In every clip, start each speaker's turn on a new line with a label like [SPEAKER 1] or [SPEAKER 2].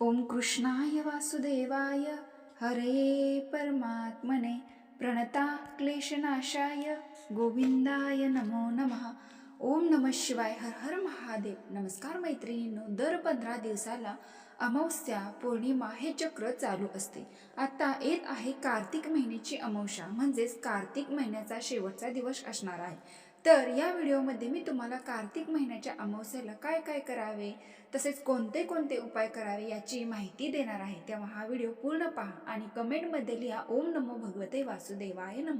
[SPEAKER 1] ओम कृष्णाय वासुदेवाय हरे परमात्मने प्रणता क्लेशनाशाय गोविंदाय नमो नमः. ओम नमः शिवाय हर हर महादेव. नमस्कार मैत्रिणींनो दर पंधरा दिवसाला अमावस्या पौर्णिमा हे चक्र चालू असते. आता येत आहे कार्तिक महिन्याची अमावस्या म्हणजेच कार्तिक महिन्याचा शेवटचा दिवस असणार आहे. तर या व्हिडिओमध्ये मी तुम्हाला कार्तिक महिन्याच्या अमावस्याला काय काय करावे तसेच कोणते कोणते उपाय करावे याची माहिती देणार आहे. तेव्हा हा व्हिडिओ पूर्ण पहा आणि कमेंटमध्ये लिहा ओम नमो भगवते वासुदेवाय नम.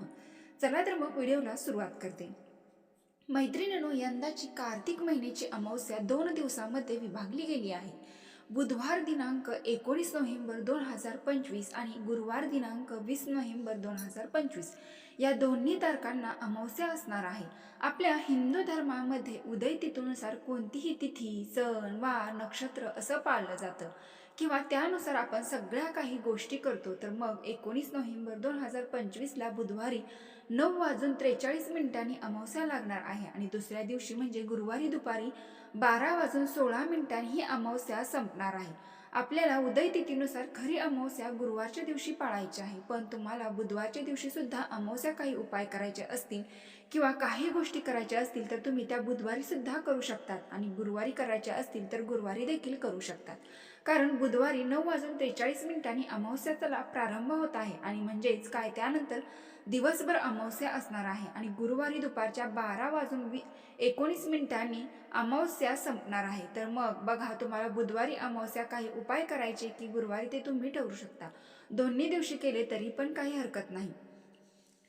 [SPEAKER 1] चला तर मग व्हिडिओला सुरुवात करते. मैत्रिणीनो यंदाची कार्तिक महिन्याची अमावस्या दोन दिवसामध्ये विभागली गेली आहे. बुधवार दिनांक एकोणीस नोव्हेंबर दोन हजार पंचवीस आणि गुरुवार दिनांक वीस नोव्हेंबर दोन हजार पंचवीस. या दोन्ही तारखांना अमावस्या असणार आहे. आपल्या हिंदू धर्मामध्ये उदय तिथीनुसार कोणतीही तिथी सण वार नक्षत्र असं पाळलं जातं. किंवा त्यानुसार आपण सगळ्या काही गोष्टी करतो तर मग एकोणीस नोव्हेंबर दोन हजार पंचवीसला बुधवारी नऊ वाजून त्रेचाळीस मिनिटांनी अमावस्या लागणार आहे आणि दुसऱ्या दिवशी म्हणजे गुरुवारी दुपारी बारा वाजून सोळा मिनिटांनी ही अमावस्या संपणार आहे. आपल्याला उदय तिथीनुसार खरी अमावस्या गुरुवारच्या दिवशी पाळायची आहे. पण तुम्हाला बुधवारच्या दिवशी सुद्धा अमावस्या काही उपाय करायचे असतील किंवा काही गोष्टी करायच्या असतील तर तुम्ही त्या बुधवारी सुद्धा करू शकतात आणि गुरुवारी करायच्या असतील तर गुरुवारी देखील करू शकतात. कारण बुधवारी नऊ वाजून त्रेचाळीस मिनिटांनी अमावस्याचा प्रारंभ होत आहे आणि म्हणजेच काय त्यानंतर दिवसभर अमावस्या असणार आहे आणि गुरुवारी दुपारच्या बारा वाजून वी एकोणीस मिनिटांनी अमावस्या संपणार आहे. तर मग बघा तुम्हाला बुधवारी अमावस्या काही उपाय करायचे की गुरुवारी ते तुम्ही ठरू शकता. दोन्ही दिवशी केले तरी पण काही हरकत नाही.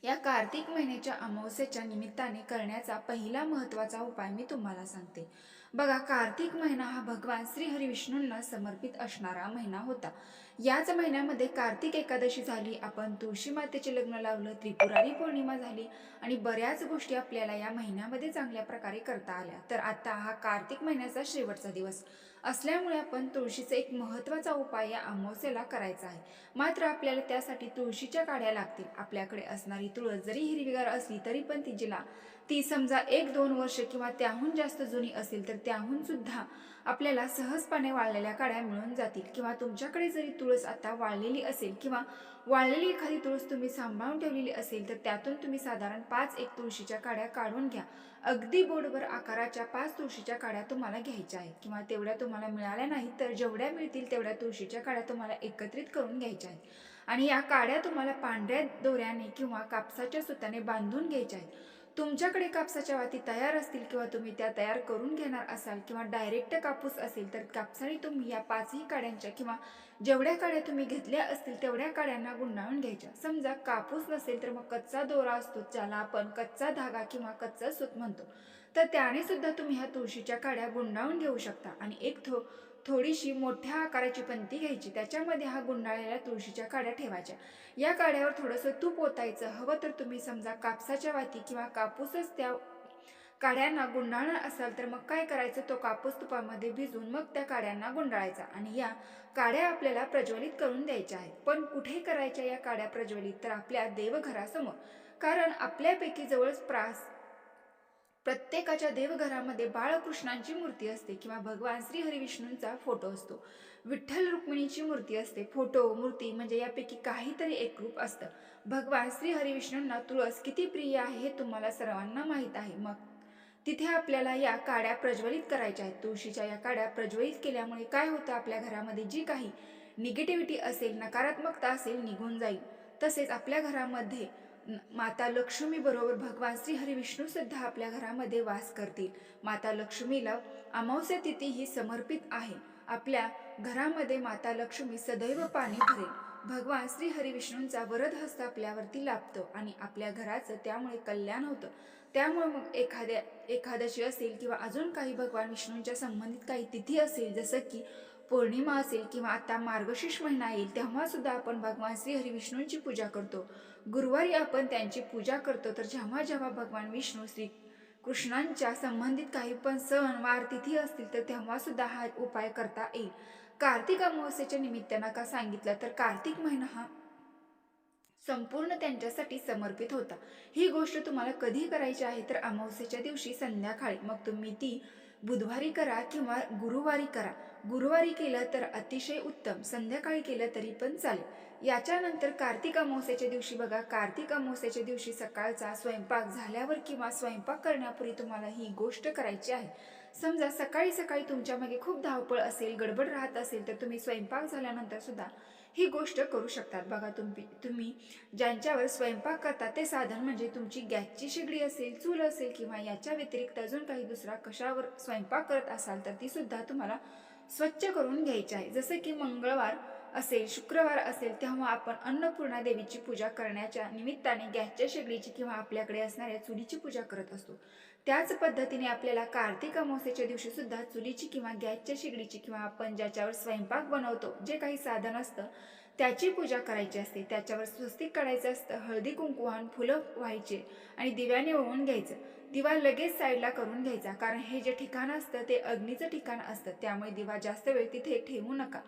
[SPEAKER 1] या कार्तिक महिन्याच्या अमावस्येच्या निमित्ताने करण्याचा पहिला महत्त्वाचा उपाय मी तुम्हाला सांगते. बघा कार्तिक महिना हा भगवान श्री हरिविष्णूंना समर्पित असणारा महिना होता. याच महिन्यामध्ये कार्तिक एकादशी झाली आपण तुळशी मातेचे लग्न लावलं त्रिपुरारी पौर्णिमा झाली आणि बऱ्याच गोष्टी आपल्याला या महिन्यामध्ये चांगल्या प्रकारे करता आल्या. तर आता हा कार्तिक महिन्याचा शेवटचा दिवस. असल्यामुळे आपण तुळशीचा एक महत्त्वाचा उपाय या अमावस्येला करायचा आहे. मात्र आपल्याला त्यासाठी तुळशीच्या काड्या लागतील. आपल्याकडे असणारी तुळस जरी हिरवीगार असली तरी पण ती जिला ती समजा एक दोन वर्ष किंवा त्याहून जास्त जुनी असेल तर त्याहून सुद्धा आपल्याला सहजपणे वाळलेल्या काड्या मिळून जातील. किंवा तुमच्याकडे जरी तुळस आता वाळलेली असेल किंवा वाळलेली एखादी तुळस तुम्ही सांभाळून ठेवलेली असेल तर त्यातून तुम्ही साधारण पाच एक तुळशीच्या काड्या काढून घ्या. अगदी बोर्डवर आकाराच्या पाच तुळशीच्या काड्या तुम्हाला घ्यायच्या आहेत. किंवा तेवढ्या तुम्हाला मिळाल्या नाही तर जेवढ्या मिळतील तेवढ्या तुळशीच्या काड्या तुम्हाला एकत्रित करून घ्यायच्या आहेत. आणि या काड्या तुम्हाला पांढऱ्या दोऱ्याने किंवा कापसाच्या सुताने बांधून घ्यायच्या आहेत. तुमच्याकडे कापसाच्या वाती तयार असतील किंवा तुम्ही त्या तयार करून घेणार असाल किंवा डायरेक्ट कापूस असेल तर कापसाने तुम्ही या पाचही काड्यांच्या किंवा जेवढ्या काड्या तुम्ही घेतल्या असतील तेवढ्या काड्यांना गुंडाळून घ्यायच्या. समजा कापूस नसेल तर मग कच्चा दोरा असतो ज्याला आपण कच्चा धागा किंवा कच्चा सूत म्हणतो. तर त्याने सुद्धा तुम्ही ह्या तुळशीच्या काड्या गुंडाळून घेऊ शकता. आणि एक थो थोडीशी मोठ्या आकाराची पंती घ्यायची. त्याच्यामध्ये हा गुंडाळलेल्या तुळशीच्या काड्या ठेवायच्या. या काड्यावर थोडंसं तूप ओतायचं. हवं तर तुम्ही समजा कापसाच्या वाती किंवा कापूसच त्या काड्यांना गुंडाळणार असाल तर मग काय करायचं? तो कापूस तुपामध्ये भिजून मग त्या काड्यांना गुंडाळायचा आणि या काड्या आपल्याला प्रज्वलित करून द्यायच्या आहेत. पण कुठे करायच्या या काड्या प्रज्वलित? तर आपल्या देवघरासमोर. कारण आपल्यापैकी जवळच प्रास प्रत्येकाच्या देवघरामध्ये बाळकृष्णांची मूर्ती असते किंवा भगवान श्री हरिविष्णूंचा फोटो असतो. विठ्ठल रुक्मिणीची मूर्ती असते. फोटो मूर्ती म्हणजे यापैकी काहीतरी एक रूप असतं. भगवान श्री हरिविष्णूंना तुळस किती प्रिय आहे हे तुम्हाला सर्वांना माहीत आहे. मग तिथे आपल्याला या काड्या प्रज्वलित करायच्या आहेत. तुळशीच्या या काड्या प्रज्वलित केल्यामुळे काय होतं? आपल्या घरामध्ये जी काही निगेटिव्हिटी असेल नकारात्मकता असेल निघून जाईल. तसेच आपल्या घरामध्ये माता लक्ष्मी बरोबर भगवान श्री हरिविष्णू सुद्धा आपल्या घरामध्ये वास करतील. माता लक्ष्मीला अमावस्या तिथी ही समर्पित आहे. आपल्या घरामध्ये माता लक्ष्मी सदैव पाणी भरेल. भगवान श्री हरिविष्णूंचा वरद हस्त आपल्यावरती लाभतो आणि आपल्या घराचं त्यामुळे कल्याण होतं. त्यामुळे मग एखाद्या एखादशी असेल किंवा अजून काही भगवान विष्णूंच्या संबंधित काही तिथी असेल जसं की पौर्णिमा असेल किंवा आता मार्गशीर्ष महिना येईल तेव्हा सुद्धा आपण भगवान श्री हरिविष्णूंची पूजा करतो. गुरुवारी आपण त्यांची पूजा करतो तर जेव्हा जेव्हा भगवान विष्णू श्री कृष्णांच्या संबंधित काही पण सण वार तिथी असतील तर तेव्हा सुद्धा हा उपाय करता येईल. कार्तिक अमावस्येच्या निमित्तानं का सांगितलं तर कार्तिक महिना हा संपूर्ण त्यांच्यासाठी समर्पित होता. ही गोष्ट तुम्हाला कधी करायची आहे तर अमावस्येच्या दिवशी संध्याकाळी. मग तुम्ही ती बुधवारी करा किंवा गुरुवारी करा. गुरुवारी केलं तर अतिशय उत्तम. संध्याकाळी केलं तरी पण चालेल. याच्यानंतर कार्तिक अमावस्याच्या दिवशी बघा. कार्तिक अमावस्याच्या दिवशी सकाळचा स्वयंपाक झाल्यावर किंवा स्वयंपाक करण्यापूर्वी तुम्हाला ही गोष्ट करायची आहे. समजा सकाळी सकाळी तुमच्या मागे खूप धावपळ असेल गडबड राहत असेल तर तुम्ही स्वयंपाक झाल्यानंतर सुद्धा ही गोष्ट करू शकतात. बघा तुम्ही तुम्ही ज्यांच्यावर स्वयंपाक करता ते साधन म्हणजे तुमची गॅसची शेगडी असेल चूल असेल किंवा याच्या व्यतिरिक्त अजून काही दुसरा कशावर स्वयंपाक करत असाल तर ती सुद्धा तुम्हाला स्वच्छ करून घ्यायची आहे. जसं की मंगळवार असेल शुक्रवार असेल तेव्हा आपण अन्नपूर्णा देवीची पूजा करण्याच्या निमित्ताने गॅसच्या शेगडीची किंवा आपल्याकडे असणाऱ्या चुलीची पूजा करत असतो. त्याच पद्धतीने आपल्याला कार्तिक अमावस्येच्या दिवशी सुद्धा चुलीची किंवा गॅसच्या शेगडीची किंवा आपण ज्याच्यावर स्वयंपाक बनवतो जे काही साधन असतं त्याची पूजा करायची असते. त्याच्यावर स्वस्तिक काढायचं असतं हळदी कुंकुवान फुलं व्हायचे आणि दिव्याने ओळून घ्यायचं. दिवा लगेच साईडला करून घ्यायचा कारण हे जे ठिकाण असतं ते अग्नीचं ठिकाण असतं. त्यामुळे दिवा जास्त वेळ तिथे ठेवू नका.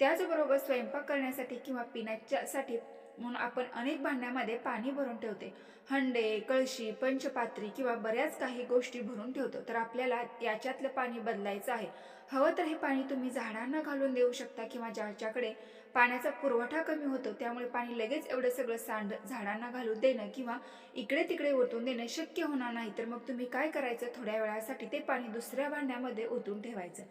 [SPEAKER 1] त्याचबरोबर स्वयंपाक करण्यासाठी किंवा पिण्याच्यासाठी म्हणून आपण अनेक भांड्यामध्ये पाणी भरून ठेवते. हंडे कळशी पंचपात्री किंवा बऱ्याच काही गोष्टी भरून ठेवतो. तर आपल्याला याच्यातलं पाणी बदलायचं आहे. हवं तर हे पाणी तुम्ही झाडांना घालून देऊ शकता किंवा ज्याच्याकडे पाण्याचा पुरवठा कमी होतो त्यामुळे पाणी लगेच एवढं सगळं सांड झाडांना घालून देणं किंवा इकडे तिकडे ओतून देणं शक्य होणार नाही. तर मग तुम्ही काय करायचं? थोड्या वेळासाठी ते पाणी दुसऱ्या भांड्यामध्ये ओतून ठेवायचं.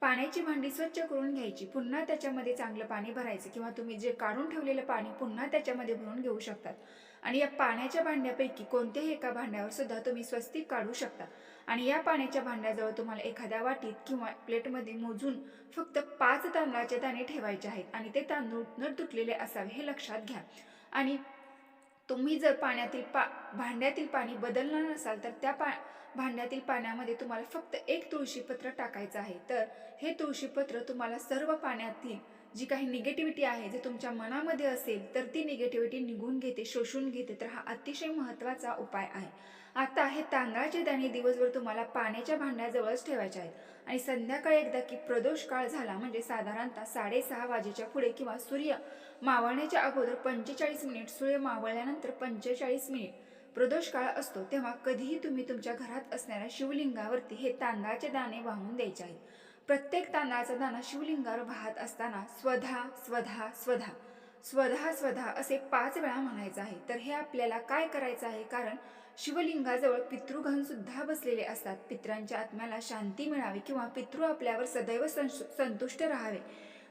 [SPEAKER 1] पाण्याची भांडी स्वच्छ करून घ्यायची. पुन्हा त्याच्यामध्ये चांगलं पाणी भरायचं किंवा तुम्ही जे काढून ठेवलेलं पाणी पुन्हा त्याच्यामध्ये भरून घेऊ शकतात. आणि या पाण्याच्या भांड्यापैकी कोणत्याही एका भांड्यावर सुद्धा तुम्ही स्वस्तिक काढू शकता. आणि या पाण्याच्या भांड्याजवळ तुम्हाला एखाद्या वाटीत किंवा प्लेटमध्ये मोजून फक्त पाच तांदळाचे दाणे ठेवायचे आहेत. आणि ते तांदूळ न तुटलेले असावे हे लक्षात घ्या. आणि तुम्ही जर पाण्यातील पा भांड्यातील पाणी बदलणार नसाल तर त्या पा भांड्यातील पाण्यामध्ये तुम्हाला फक्त एक तुळशीपत्र टाकायचं आहे. तर हे तुळशीपत्र तुम्हाला सर्व पाण्यातील जी काही निगेटिव्हिटी आहे जर तुमच्या मनामध्ये असेल तर ती निगेटिव्हिटी निघून घेते शोषून घेते. तर हा अतिशय महत्त्वाचा उपाय आहे. आता हे तांदळाचे दाणे दिवसभर तुम्हाला पाण्याच्या भांड्याजवळच ठेवायचे आहेत. आणि संध्याकाळी एकदा की प्रदोष काळ झाला म्हणजे साधारणतः साडेसहा वाजेच्या पुढे किंवा सूर्य मावळण्याच्या अगोदर पंचेचाळीस मिनिट सूर्य मावळल्यानंतर पंचेचाळीस मिनिट प्रदोष काळ असतो तेव्हा कधीही तुम्ही तुमच्या घरात असणाऱ्या शिवलिंगावरती हे तांदळाचे दाणे वाहून द्यायचे आहेत. प्रत्येक तांदळाचा दाणा शिवलिंगावर वाहत असताना स्वधा स्वधा स्वधा स्वधा स्वधा असे पाच वेळा म्हणायचं आहे. तर हे आपल्याला काय करायचं आहे? कारण शिवलिंगाजवळ पितृघन सुद्धा बसलेले असतात. पित्रांच्या आत्म्याला शांती मिळावी किंवा पितृ आपल्यावर सदैव संश- संतुष्ट राहावे.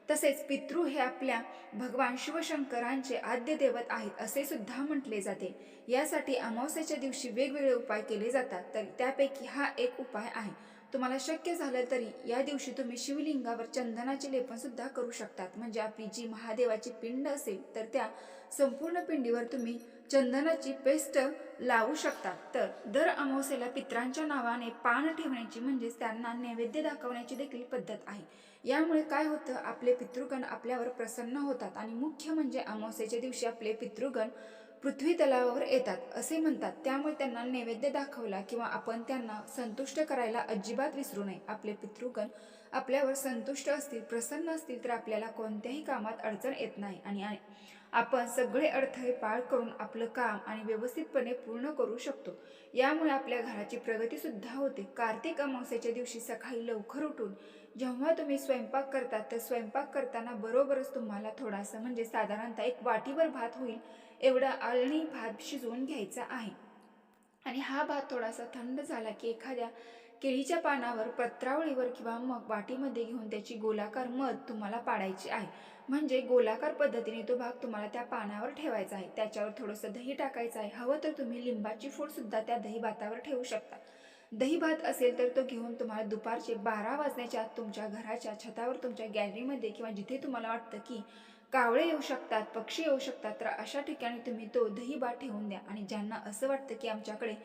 [SPEAKER 1] तसेच पितृ हे आपल्या भगवान शिवशंकरांचे आद्य दैवत आहेत असे सुद्धा म्हटले जाते. यासाठी अमावस्याच्या दिवशी वेगवेगळे उपाय केले जातात तर त्यापैकी हा एक उपाय आहे. तुम्हाला शक्य झालं तरी या दिवशी तुम्ही शिवलिंगावर चंदनाचे लेपन सुद्धा करू शकतात. म्हणजे आपली जी महादेवाची पिंड असेल तर त्या संपूर्ण पिंडीवर तुम्ही चंदनाची पेस्ट लावू शकतात. तर दर अमावस्येला पित्रांच्या नावाने पान ठेवण्याची म्हणजेच त्यांना नैवेद्य दाखवण्याची देखील पद्धत आहे. यामुळे काय होतं? आपले पितृगण आपल्यावर प्रसन्न होतात आणि मुख्य म्हणजे अमावस्येच्या दिवशी आपले पितृगण पृथ्वी तलावावर येतात असे म्हणतात. त्यामुळे त्यांना नैवेद्य दाखवला किंवा आपण त्यांना संतुष्ट करायला अजिबात विसरू नये. आपले पितृगण आपल्यावर संतुष्ट असतील प्रसन्न असतील तर आपल्याला कोणत्याही कामात अडचण येत नाही. आणि आणि आपण सगळे अडथळे पार करून आपलं काम आणि व्यवस्थितपणे पूर्ण करू शकतो. यामुळे आपल्या घराची प्रगती सुद्धा होते. कार्तिक अमावस्याच्या दिवशी सकाळी लवकर उठून जेव्हा तुम्ही स्वयंपाक करता तर स्वयंपाक करताना बरोबरच तुम्हाला थोडासा म्हणजे साधारणतः एक वाटीभर भात होईल एवढा आळणी भात शिजवून घ्यायचा आहे. आणि हा भात थोडासा थंड झाला की एखाद्या केळीच्या पानावर पत्रावळीवर किंवा मग वाटीमध्ये घेऊन त्याची गोलाकार मध तुम्हाला पाडायची आहे. म्हणजे गोलाकार पद्धतीने तो भाग तुम्हाला त्या पानावर ठेवायचा आहे. त्याच्यावर थोडंसं दही टाकायचं आहे. हवं तर तुम्ही लिंबाची फोडसुद्धा त्या दही भातावर ठेवू शकता. दही भात असेल तर तो घेऊन तुम्हाला दुपारचे बारा वाजण्याच्या आत तुमच्या घराच्या छतावर तुमच्या गॅलरीमध्ये किंवा जिथे तुम्हाला वाटतं की कावळे येऊ शकतात पक्षी येऊ शकतात तर अशा ठिकाणी तुम्ही तो दही भात ठेवून द्या. आणि ज्यांना असं वाटतं की आमच्याकडे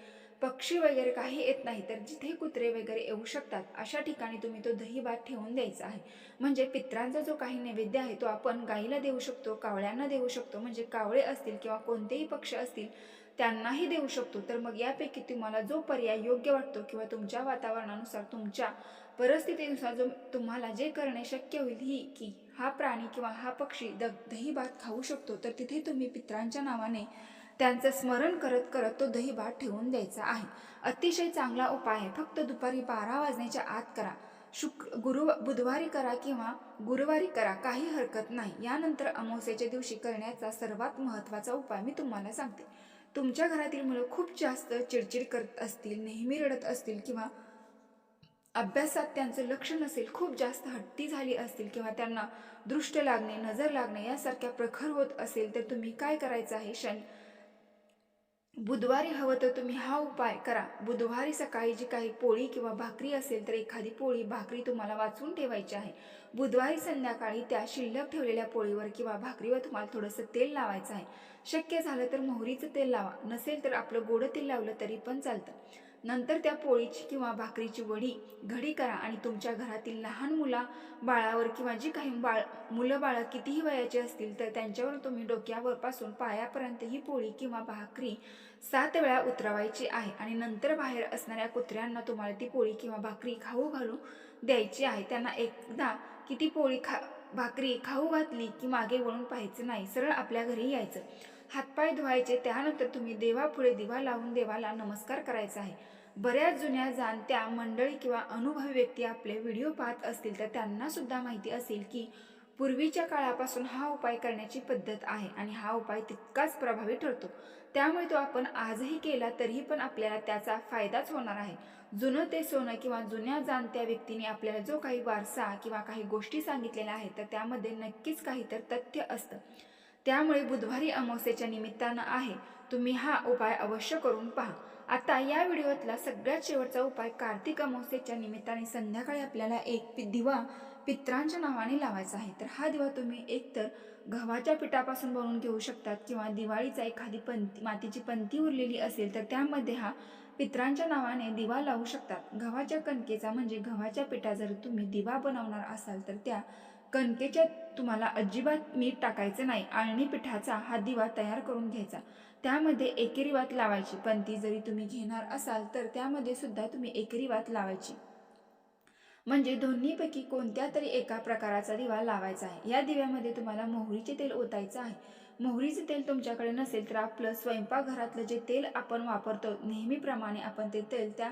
[SPEAKER 1] पक्षी वगैरे काही येत नाही तर जिथे कुत्रे वगैरे येऊ शकतात अशा ठिकाणी तुम्ही तो दही भात ठेवून द्यायचा आहे. म्हणजे पित्रांचा जो काही नैवेद्य आहे तो आपण गाईला देऊ शकतो कावळ्यांना देऊ शकतो. म्हणजे कावळे असतील किंवा कोणतेही पक्षी असतील त्यांनाही देऊ शकतो. तर मग यापैकी तुम्हाला जो पर्याय योग्य वाटतो किंवा तुमच्या वातावरणानुसार तुमच्या परिस्थितीनुसार जो तुम्हाला जे करणे शक्य होईल ही की हा प्राणी किंवा हा पक्षी द दही भात खाऊ शकतो. तर तिथे तुम्ही पित्रांच्या नावाने त्यांचं स्मरण करत करत तो दहीभात ठेवून द्यायचा आहे. अतिशय चांगला उपाय आहे. फक्त दुपारी बारा वाजण्याच्या आत करा. शुक्र गुरु बुधवारी करा किंवा गुरुवारी करा. काही हरकत नाही. यानंतर अमावस्याच्या दिवशी करण्याचा सर्वात महत्त्वाचा उपाय मी तुम्हाला सांगते. तुमच्या घरातील मुलं खूप जास्त चिडचिड करत असतील नेहमी रडत असतील किंवा अभ्यासात त्यांचं लक्ष नसेल खूप जास्त हट्टी झाली असतील किंवा त्यांना दृष्ट लागणे नजर लागणे यासारख्या प्रखर होत असेल तर तुम्ही काय करायचं आहे? शन बुधवारी हवं तर तुम्ही हा उपाय करा. बुधवारी सकाळी जी काही पोळी किंवा भाकरी असेल तर एखादी पोळी भाकरी तुम्हाला वाचून ठेवायची आहे. बुधवारी संध्याकाळी त्या शिल्लक ठेवलेल्या पोळीवर किंवा भाकरीवर तुम्हाला थोडंसं तेल लावायचं आहे. शक्य झालं तर मोहरीचं तेल लावा. नसेल तर आपलं गोडं तेल लावलं तरी पण चालतं. नंतर त्या पोळीची किंवा भाकरीची वडी घडी करा आणि तुमच्या घरातील लहान मुला बाळावर किंवा जी काही बाळ मुलं बाळं कितीही वयाची असतील तर त्यांच्यावर तुम्ही डोक्यावर पासून पायापर्यंत ही पोळी किंवा भाकरी सात वेळा उतरवायची आहे आणि नंतर बाहेर असणाऱ्या कुत्र्यांना तुम्हाला ती पोळी किंवा भाकरी खाऊ घालू द्यायची आहे. त्यांना एकदा किती पोळी खा भाकरी खाऊ घातली की मागे वळून पाहायचं नाही. सरळ आपल्या घरी यायचं. हातपाय धुवायचे त्यानंतर तुम्ही देवापुढे दिवा लावून देवाला नमस्कार करायचा आहे. बऱ्याच जुन्या जाणत्या मंडळी किंवा अनुभवी व्यक्ती आपले व्हिडिओ पाहत असतील तर त्यांना सुद्धा माहिती असेल की पूर्वीच्या काळापासून हा उपाय करण्याची पद्धत आहे आणि हा उपाय तितकाच प्रभावी ठरतो. त्यामुळे तो आपण आजही केला तरीही पण आपल्याला त्याचा फायदाच होणार आहे. जुनं ते सोनं किंवा जुन्या जाणत्या व्यक्तीने आपल्याला जो काही वारसा किंवा काही गोष्टी सांगितलेल्या आहेत तर त्यामध्ये नक्कीच काही तर तथ्य असतं. त्यामुळे बुधवारी अमावस्येच्या निमित्तानं आहे. तुम्ही हा उपाय अवश्य करून पहा. आता या व्हिडिओतला सगळ्यात शेवटचा उपाय कार्तिक अमावस्येच्या निमित्ताने संध्याकाळी आपल्याला एक दिवा पित्रांच्या नावाने लावायचा आहे. तर हा दिवा तुम्ही एकतर गव्हाच्या पिठापासून बनवून घेऊ शकतात किंवा दिवाळीचा एखादी पंती मातीची पंती उरलेली असेल तर त्यामध्ये हा पित्रांच्या नावाने दिवा लावू शकतात. गव्हाच्या कणकेचा म्हणजे गव्हाच्या पिठा जर तुम्ही दिवा बनवणार असाल तर त्या कणकेच्या तुम्हाला अजिबात मीठ टाकायचं नाही. आळणी पिठाचा हा दिवा तयार करून घ्यायचा. त्यामध्ये एकेरी वात लावायची. पंती जरी तुम्ही घेणार असाल तर त्यामध्ये सुद्धा तुम्ही एकेरी वात लावायची. म्हणजे दोन्हीपैकी कोणत्या तरी एका प्रकाराचा दिवा लावायचा आहे. या दिव्यामध्ये तुम्हाला मोहरीचे तेल ओतायचं आहे. मोहरीचे तेल तुमच्याकडे नसेल तर आपलं स्वयंपाकघरातलं जे तेल आपण वापरतो नेहमीप्रमाणे आपण ते तेल त्या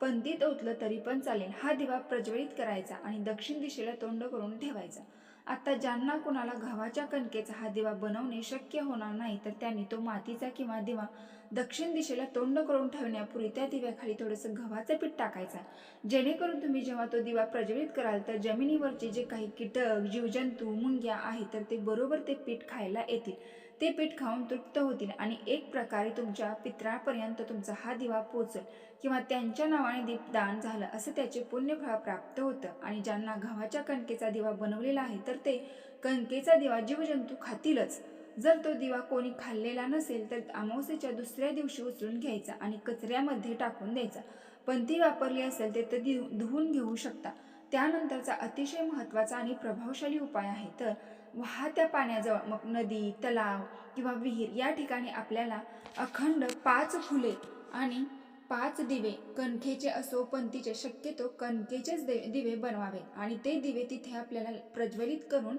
[SPEAKER 1] पंदीत ओतलं तरी पण चालेल. हा दिवा प्रज्वलित करायचा आणि दक्षिण दिशेला तोंड करून ठेवायचा. आता ज्यांना कोणाला गव्हाच्या कणकेचा हा दिवा बनवणे शक्य होणार नाही तर त्यांनी तो मातीचा किंवा दिवा दक्षिण दिशेला तोंड करून ठेवण्यापूर्वी त्या दिव्याखाली थोडंसं गव्हाचं पीठ टाकायचं. जेणेकरून तुम्ही जेव्हा तो दिवा प्रज्वलित कराल तर जमिनीवरचे जे काही कीटक जीवजंतू मुंग्या आहेत तर ते बरोबर ते पीठ खायला येतील. ते पीठ खाऊन तृप्त होतील आणि एक प्रकारे तुमच्या पित्रापर्यंत तुमचा हा दिवा पोचल किंवा त्यांच्या नावाने दीपदान झालं असं त्याचे पुण्यफळ प्राप्त होतं. आणि ज्यांना गव्हाच्या कणकेचा दिवा बनवलेला आहे तर ते कणकेचा दिवा जीवजंतू खातीलच. जर तो दिवा कोणी खाल्लेला नसेल तर अमावस्येच्या दुसऱ्या दिवशी उचलून घ्यायचा आणि कचऱ्यामध्ये टाकून द्यायचा. पण ती वापरली असेल ते तर दिव धुवून घेऊ शकता. त्यानंतरचा अतिशय महत्त्वाचा आणि प्रभावशाली उपाय आहे. तर वाहत्या पाण्याजवळ मग नदी तलाव किंवा विहीर या ठिकाणी आपल्याला अखंड पाच फुले आणि पाच दिवे कणकेचे असो पंतीचे शक्यतो कणकेचेच दे दिवे बनवावे. आणि ते दिवे तिथे आपल्याला प्रज्वलित करून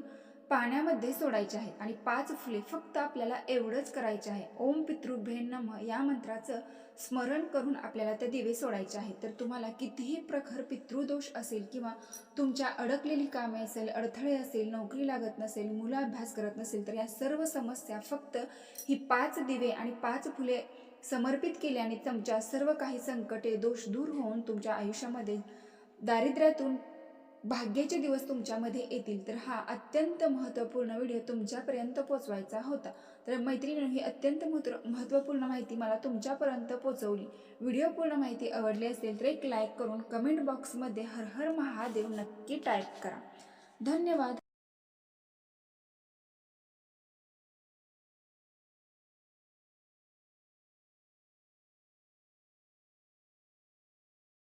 [SPEAKER 1] पाण्यामध्ये सोडायचे आहेत. आणि पाच फुले फक्त आपल्याला एवढंच करायचे आहे. ओम पितृभे नम या मंत्राचं स्मरण करून आपल्याला ते दिवे सोडायचे आहे तर तुम्हाला कितीही प्रखर पितृदोष असेल किंवा तुमच्या अडकलेली कामे असेल अडथळे असेल नोकरी लागत नसेल मुलं अभ्यास करत नसेल तर या सर्व समस्या फक्त ही पाच दिवे आणि पाच फुले समर्पित केल्याने तुमच्या सर्व काही संकटे दोष दूर होऊन तुमच्या आयुष्यामध्ये दारिद्र्यातून भाग्याचे दिवस तुमच्यामध्ये येतील. तर हा अत्यंत महत्त्वपूर्ण व्हिडिओ तुमच्यापर्यंत पोचवायचा होता. तर मैत्रिणी ही अत्यंत महत्त्व महत्त्वपूर्ण माहिती मला तुमच्यापर्यंत पोचवली व्हिडिओ पूर्ण माहिती आवडली असेल तर एक लाईक करून कमेंट बॉक्समध्ये हर हर महादेव नक्की टाईप करा. धन्यवाद.